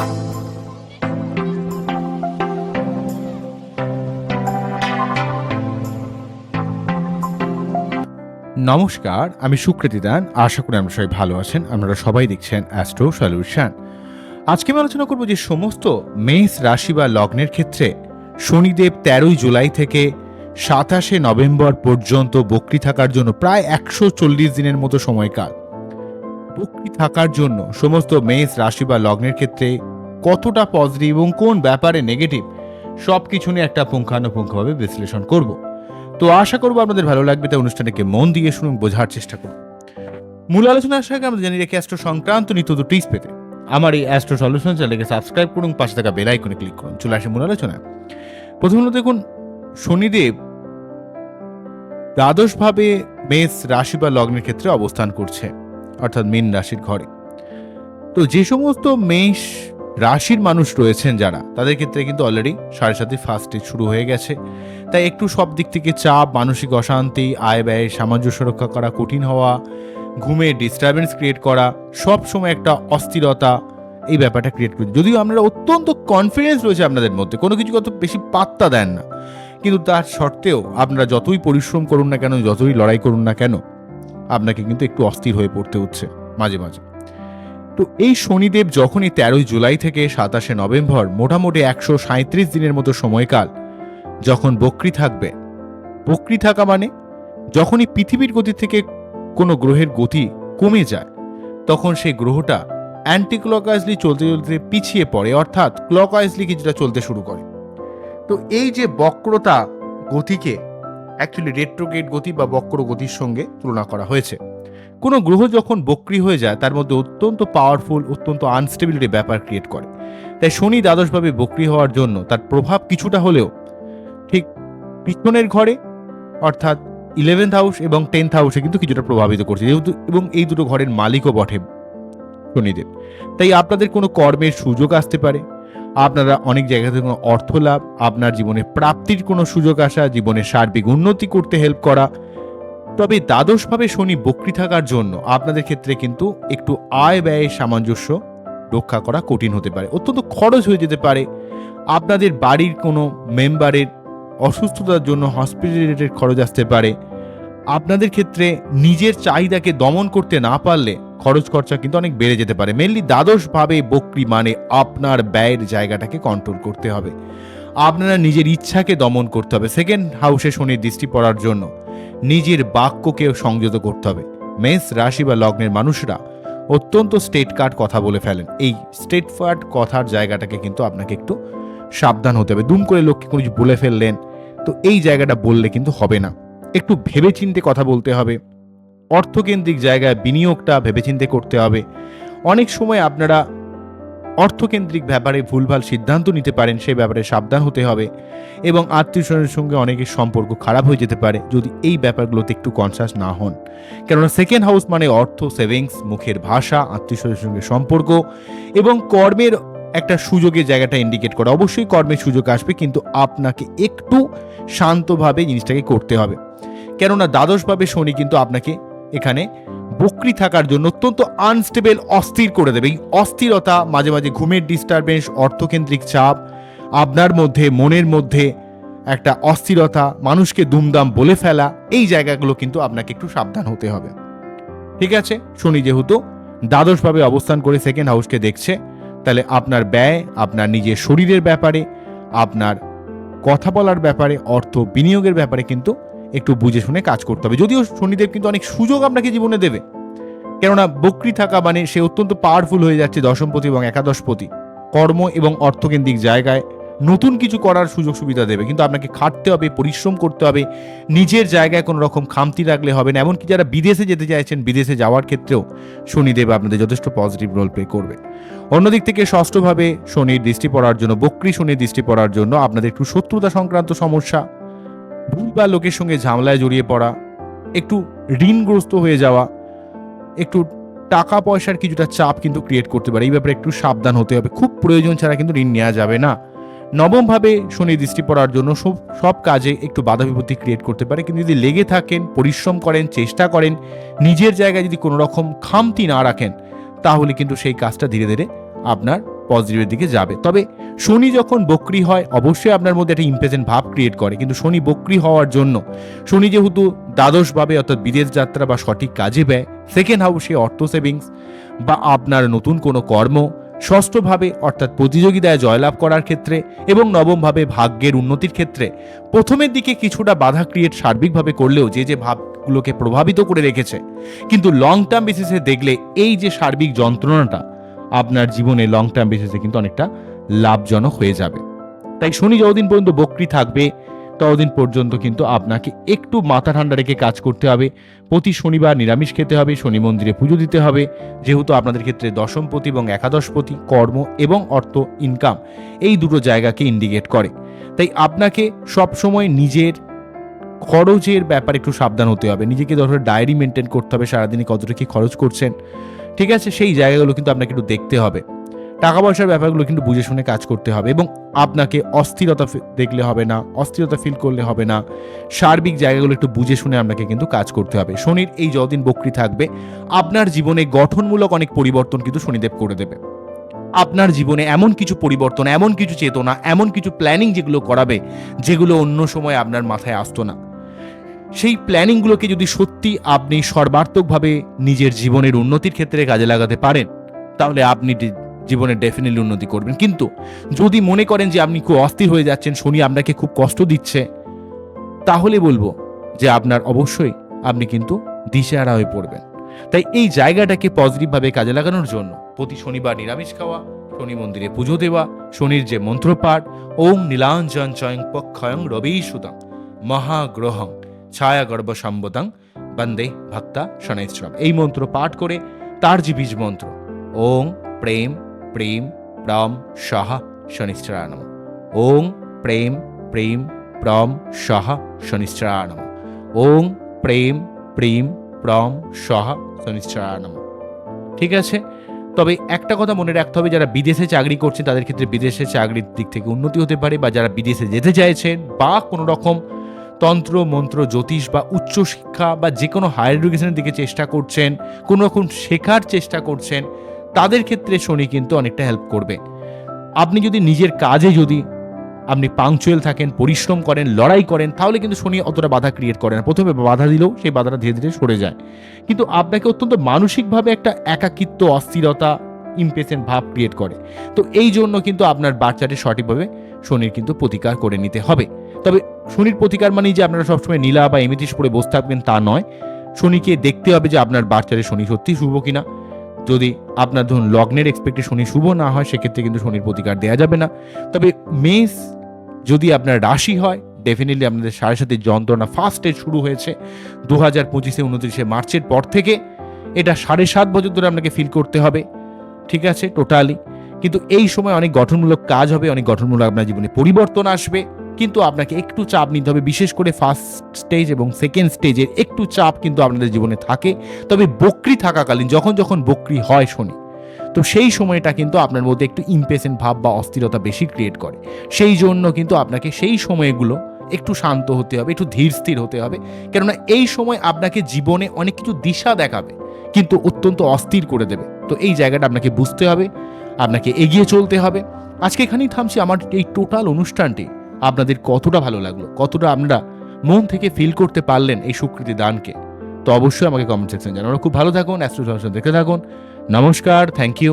নমস্কার, আমি সুকৃতি দান। আশা করি আমরা সবাই ভালো আছেন। আপনারা সবাই দেখছেন অ্যাস্ট্রো সলিউশন আজকে আমি আলোচনা করব যে সমস্ত মেষ রাশি বা লগ্নের ক্ষেত্রে শনিদেব তেরোই জুলাই থেকে সাতাশে নভেম্বর পর্যন্ত বকরি থাকার জন্য প্রায় একশো চল্লিশ দিনের মতো সময়কাল। বকরি থাকার জন্য সমস্ত মেষ রাশি বা লগ্নের ক্ষেত্রে কতটা পজিটিভ এবং কোন ব্যাপারে নেগেটিভ সব কিছু নিয়ে একটা পুঙ্খানুপুঙ্খভাবে বিশ্লেষণ করব। তো আশা করব আপনাদের ভালো লাগবে, তাই অনুষ্ঠানটাকে মন দিয়ে শুনুন, বোঝার চেষ্টা করুন মূল আলোচনা আসার আগে আমরা জানি রেখে অ্যাস্ট্রো সংক্রান্ত নিত্য টিপস পেতে। আমার এই অ্যাস্ট্রো সলিউশন চ্যানেলকে সাবস্ক্রাইব করুন, পাশে থাকা বেল আইকনে ক্লিক করুন। চলে আসে মূল আলোচনা প্রথমত দেখুন, শনিদেব দ্বাদশভাবে মেষ রাশি বা লগ্নের ক্ষেত্রে অবস্থান করছে। অর্থাৎ মীন রাশির ঘরে। তো যে সমস্ত মেষ রাশির মানুষ রয়েছেন যারা, তাদের ক্ষেত্রে কিন্তু অলরেডি সাড়ে সাথে ফার্স্ট শুরু হয়ে গেছে। তাই একটু সব দিক থেকে চাপ, মানসিক অশান্তি, আয় ব্যয়, সামঞ্জস্য রক্ষা করা, কঠিন হওয়া, ঘুমে ডিস্টারবেন্স ক্রিয়েট করা, সব সময় একটা অস্থিরতা, এই ব্যাপারটা ক্রিয়েট করে। যদিও আপনারা অত্যন্ত কনফিডেন্স রয়েছে আপনাদের মধ্যে, কোনো কিছু কত বেশি পাত্তা দেন না। কিন্তু তার সত্ত্বেও আপনারা যতই পরিশ্রম করুন না কেন, যতই লড়াই করুন না কেন আপনাকে কিন্তু একটু অস্থির হয়ে পড়তে হচ্ছে, মাঝে মাঝে। তো এই শনিদেব যখনই তেরোই জুলাই থেকে সাতাশে নভেম্বর মোটামুটি একশো সাঁত্রিশ দিনের মতো সময়কাল, যখন বক্রি থাকবে, বক্রি থাকা মানে যখনই পৃথিবীর গতি থেকে কোনো গ্রহের গতি কমে যায়, তখন সেই গ্রহটা অ্যান্টি ক্লকওয়াইজলি চলতে চলতে পিছিয়ে পড়ে, অর্থাৎ ক্লকওয়াইজলি কিছুটা চলতে শুরু করে। তো এই যে বক্রতা গতিকে অ্যাকচুয়ালি রেট্রোগেট গতি বা বক্র গতির সঙ্গে তুলনা করা হয়েছে। কোনো গ্রহ যখন বক্রি হয়ে যায়, তার মধ্যে অত্যন্ত পাওয়ারফুল অত্যন্ত আনস্টেবিলিটি ব্যাপার ক্রিয়েট করে। তাই শনি দ্বাদশভাবে বক্রি হওয়ার জন্য তার প্রভাব কিছুটা হলেও ঠিক পিছনের ঘরে, অর্থাৎ ইলেভেন্থ হাউস এবং টেন্থ হাউসে কিন্তু কিছুটা প্রভাবিত করছে, যেহেতু এবং এই দুটো ঘরের মালিকও বটে শনিদেব। তাই আপনাদের কোনো কর্মের সুযোগ আসতে পারে আপনারা অনেক জায়গা থেকে কোনো অর্থ লাভ, আপনার জীবনে প্রাপ্তির কোনো সুযোগ আসা, জীবনে সার্বিক উন্নতি করতে হেল্প করা। তবে দ্বাদশভাবে শনি বক্রি থাকার জন্য আপনাদের ক্ষেত্রে কিন্তু একটু আয় ব্যয়ের সামঞ্জস্য রক্ষা করা কঠিন হতে পারে। অত্যন্ত খরচ হয়ে যেতে পারে। আপনাদের বাড়ির কোনো মেম্বারের অসুস্থতার জন্য হসপিটালের খরচ আসতে পারে। আপনাদের ক্ষেত্রে নিজের চাহিদাকে দমন করতে না পারলে খরচ খরচা কিন্তু অনেক বেড়ে যেতে পারে। মেনলি দ্বাদশভাবে বক্রি মানে আপনার ব্যয়ের জায়গাটাকে কন্ট্রোল করতে হবে। আপনারা নিজের ইচ্ছাকে দমন করতে হবে। সেকেন্ড হাউসে শনির দৃষ্টি পড়ার জন্য নিজের বাক্যকে সংযত করতে হবে। মেষ রাশি বা লগ্নের মানুষরা অত্যন্ত স্টেট কার্ড কথা বলে ফেলেন। এই স্টেট ফার্ড কথার জায়গাটাকে কিন্তু আপনাকে একটু সাবধান হতে হবে। দুম করে লোককে কোনো কিছু বলে ফেললেন, তো এই জায়গাটা বললে কিন্তু হবে না। একটু ভেবেচিন্তে কথা বলতে হবে। অর্থকেন্দ্রিক জায়গায় বিনিয়োগটা ভেবেচিন্তে করতে হবে। অনেক সময় আপনারা অর্থকেন্দ্রিক ব্যাপারে ভুলভাল সিদ্ধান্ত নিতে পারেন সেই ব্যাপারে সাবধান হতে হবে এবং আত্মীয় স্বজনের সঙ্গে অনেকের সম্পর্ক খারাপ হয়ে যেতে পারে যদি এই ব্যাপারগুলোতে একটু কনসাস না হন। কেননা সেকেন্ড হাউস মানে অর্থ সেভিংস মুখের ভাষা আত্মীয়স্বজনের সঙ্গে সম্পর্ক এবং কর্মের একটা সুযোগের জায়গাটা ইন্ডিকেট করে। অবশ্যই কর্মের সুযোগ আসবে, কিন্তু আপনাকে একটু শান্তভাবে জিনিসটাকে করতে হবে। কেননা দ্বাদশভাবে শনি কিন্তু আপনাকে এখানে বকরি থাকার জন্য অত্যন্ত আনস্টেবল অস্থির করে দেবে। এই অস্থিরতা, মাঝে মাঝে ঘুমের ডিস্টারবেন্স অর্থকেন্দ্রিক চাপ, আপনার মধ্যে, মনের মধ্যে একটা অস্থিরতা, মানুষকে দুমদাম বলে ফেলা, এই জায়গাগুলো কিন্তু আপনাকে একটু সাবধান হতে হবে। ঠিক আছে? শনি যেহেতু দ্বাদশভাবে অবস্থান করে সেকেন্ড হাউসকে দেখছে, তাহলে আপনার ব্যয়, আপনার নিজের শরীরের ব্যাপারে, আপনার কথা বলার ব্যাপারে, অর্থ বিনিয়োগের ব্যাপারে কিন্তু একটু বুঝে শুনে কাজ করতে হবে। যদিও শনিদেব কিন্তু অনেক সুযোগ আপনাকে জীবনে দেবে। কেননা বক্রি থাকা মানে সে অত্যন্ত পাওয়ারফুল হয়ে যাচ্ছে দশমপতি এবং একাদশপতি। কর্ম এবং অর্থকেন্দ্রিক জায়গায় নতুন কিছু করার সুযোগ সুবিধা দেবে। কিন্তু আপনাকে খাটতে হবে, পরিশ্রম করতে হবে, নিজের জায়গায় কোনো রকম খামতি রাখলে হবে না। এমনকি যারা বিদেশে যেতে চাইছেন, বিদেশে যাওয়ার ক্ষেত্রেও শনিদেব আপনাদের যথেষ্ট পজিটিভ রোল প্লে করবে। অন্যদিক থেকে ষষ্ঠভাবে শনির দৃষ্টি পড়ার জন্য, বক্রি শনির দৃষ্টি পড়ার জন্য আপনাদের একটু শত্রুতা সংক্রান্ত সমস্যা ভুল বা লোকের সঙ্গে ঝামেলায় জড়িয়ে পড়া, একটু ঋণগ্রস্ত হয়ে যাওয়া, একটু টাকা পয়সার কিছুটা চাপ কিন্তু ক্রিয়েট করতে পারে। এই ব্যাপারে একটু সাবধান হতে হবে। খুব প্রয়োজন ছাড়া কিন্তু ঋণ নেওয়া যাবে না। নবমভাবে শনি দৃষ্টি পড়ার জন্য সব সব কাজে একটু বাধা বিপত্তি ক্রিয়েট করতে পারে। কিন্তু যদি লেগে থাকেন, পরিশ্রম করেন, চেষ্টা করেন, নিজের জায়গায় যদি কোনো রকম খামতি না রাখেন, তাহলে কিন্তু সেই কাজটা ধীরে ধীরে আপনার পজিটিভের দিকে যাবে। তবে শনি যখন বক্রি হয়, অবশ্যই আপনার মধ্যে একটা ইম্প্রেজেন্ট ভাব ক্রিয়েট করে। কিন্তু শনি বক্রি হওয়ার জন্য, শনি যেহেতু দ্বাদশভাবে অর্থাৎ বিদেশ যাত্রা বা সঠিক কাজে ব্যয় সেকেন্ড হাউসে অর্থ সেভিংস বা আপনার নতুন কোনো কর্ম, ষষ্ঠভাবে অর্থাৎ প্রতিযোগিতায় জয়লাভ করার ক্ষেত্রে এবং নবমভাবে ভাগ্যের উন্নতির ক্ষেত্রে, প্রথমের দিকে কিছুটা বাধা ক্রিয়েট সার্বিকভাবে করলেও যে যে ভাবগুলোকে প্রভাবিত করে রেখেছে, কিন্তু লং টার্ম বেসিসে দেখলে এই যে সার্বিক যন্ত্রণাটা আপনার জীবনে লং টার্ম বেসিসে কিন্তু অনেকটা লাভজনক হয়ে যাবে। তাই শনি যতদিন পর্যন্ত বকরি থাকবে, ততদিন পর্যন্ত কিন্তু আপনাকে একটু মাথা ঠান্ডা রেখে কাজ করতে হবে। প্রতি শনিবার নিরামিষ খেতে হবে, শনি মন্দিরে পুজো দিতে হবে। যেহেতু আপনাদের ক্ষেত্রে দশমপতি এবং একাদশপতি কর্ম এবং অর্থ ইনকাম এই দুটো জায়গাকে ইন্ডিকেট করে। তাই আপনাকে সবসময় নিজের খরচের ব্যাপারে একটু সাবধান হতে হবে। নিজেকে ধরো ডায়েরি মেনটেন করতে হবে, সারাদিনে কতটা কি খরচ করছেন ঠিক আছে, সেই জায়গাগুলো কিন্তু আপনাকে একটু দেখতে হবে। টাকা পয়সার ব্যাপারগুলো কিন্তু বুঝে শুনে কাজ করতে হবে এবং আপনাকে অস্থিরতা দেখলে হবে না, অস্থিরতা ফিল করলে হবে না। সার্বিক জায়গাগুলো একটু বুঝে শুনে আপনাকে কিন্তু কাজ করতে হবে। শনির এই যতদিন বক্রি থাকবে, আপনার জীবনে গঠনমূলক অনেক পরিবর্তন কিন্তু শনিদেব করে দেবে। আপনার জীবনে এমন কিছু পরিবর্তন, এমন কিছু চেতনা, এমন কিছু প্ল্যানিং যেগুলো করাবে, যেগুলো অন্য সময় আপনার মাথায় আসতো না। সেই প্ল্যানিংগুলোকে যদি সত্যি আপনি সর্বাত্মকভাবে নিজের জীবনের উন্নতির ক্ষেত্রে কাজে লাগাতে পারেন, তাহলে আপনি জীবনে ডেফিনেটলি উন্নতি করবেন। কিন্তু যদি মনে করেন যে আপনি খুব অস্থির হয়ে যাচ্ছেন, শনি আপনাকে খুব কষ্ট দিচ্ছে, তাহলে বলব যে আপনার অবশ্যই আপনি কিন্তু দিশেহারা হয়ে পড়বেন। তাই এই জায়গাটাকে পজিটিভভাবে কাজে লাগানোর জন্য প্রতি শনিবার নিরামিষ খাওয়া, শনি মন্দিরে পুজো দেওয়া, শনির যে মন্ত্রপাঠ, ওম নীলাঞ্জন চয়ং পক্ষয়ং রবি সুতং মহাগ্রহং। ছায়া গর্ভ সম্বোধং বন্দে ভক্তা শনৈশ্রম এই মন্ত্র পাঠ করে তার যে বীজ মন্ত্র, ওং প্রেম প্রেম প্রম সহ শনিশ্চরানম ওং প্রেম প্রেম প্রম সহ শনিশ্চরানম ওং প্রেম প্রেম প্রম সহ শনিশ্চরানম ঠিক আছে? তবে একটা কথা মনে রাখতে হবে, যারা বিদেশে চাকরি করছেন তাদের ক্ষেত্রে বিদেশে চাকরির দিক থেকে উন্নতি হতে পারে, বা যারা বিদেশে যেতে চাইছেন, বা কোনো রকম তন্ত্র, মন্ত্র, জ্যোতিষ বা উচ্চশিক্ষা বা যে কোনো হায়ার এডুকেশনের দিকে চেষ্টা করছেন, কোনো রকম শেখার চেষ্টা করছেন, তাদের ক্ষেত্রে শনি কিন্তু অনেকটা হেল্প করবে। আপনি যদি নিজের কাজে যদি আপনি পাংচুয়াল থাকেন, পরিশ্রম করেন, লড়াই করেন, তাহলে কিন্তু শনি অতটা বাধা ক্রিয়েট করে না। প্রথমে বাধা দিলেও সেই বাধাটা ধীরে ধীরে সরে যায়। কিন্তু আপনাকে অত্যন্ত মানসিকভাবে একটা একাকিত্ব, অস্থিরতা ইমপেশেন্ট ভাব ক্রিয়েট করে। তো এই জন্য কিন্তু আপনার বাচ্চাটি সঠিকভাবে শনির কিন্তু প্রতিকার করে নিতে হবে। তবে শনির প্রতিকার মানেই যে আপনারা সবসময় নীলা বা এমিতিস পরে বসে থাকবেন তা নয়। শনিকে দেখতে হবে যে আপনার বাচ্চারে শনি সত্যি শুভ কিনা। যদি আপনার ধরুন লগ্নের এক্সপেক্টে শনি শুভ না হয়, সেক্ষেত্রে কিন্তু শনির প্রতিকার দেওয়া যাবে না। তবে মেষ যদি আপনার রাশি হয় ডেফিনেটলি আপনাদের সাড়ে সাথে যন্ত্রণা ফার্স্টে শুরু হয়েছে। দু হাজার পঁচিশে উনত্রিশে মার্চের পর থেকে এটা সাড়ে সাত বছর ধরে আপনাকে ফিল করতে হবে। ঠিক আছে? টোটালি কিন্তু এই সময় অনেক গঠনমূলক কাজ হবে, অনেক গঠনমূলক আপনার জীবনে পরিবর্তন আসবে। কিন্তু আপনাকে একটু চাপ নিতে হবে, বিশেষ করে ফার্স্ট স্টেজ এবং সেকেন্ড স্টেজের একটু চাপ কিন্তু আপনাদের জীবনে থাকে। তবে বক্রি থাকাকালীন, যখন যখন বক্রি হয় শনি, তো সেই সময়টা কিন্তু আপনার মধ্যে একটু ইম্পেশেন্ট ভাব বা অস্থিরতা বেশি ক্রিয়েট করে। সেই জন্য কিন্তু আপনাকে সেই সময়গুলো একটু শান্ত হতে হবে, একটু ধীর স্থির হতে হবে। কেননা এই সময় আপনাকে জীবনে অনেক কিছু দিশা দেখাবে, কিন্তু অত্যন্ত অস্থির করে দেবে। তো এই জায়গাটা আপনাকে বুঝতে হবে, আপনাকে এগিয়ে চলতে হবে। আজকে এখানেই থামছি, আমার এই টোটাল অনুষ্ঠানটি। আপনাদের কতটা ভালো লাগল, কতটা আপনারা মন থেকে ফিল করতে পারলেন এই স্বীকৃতি দানকে, তো অবশ্যই আমাকে কমেন্ট সেকশন জানানো। খুব ভালো থাকুন অ্যাস্ট্রো দেখে থাকুন। নমস্কার থ্যাংক ইউ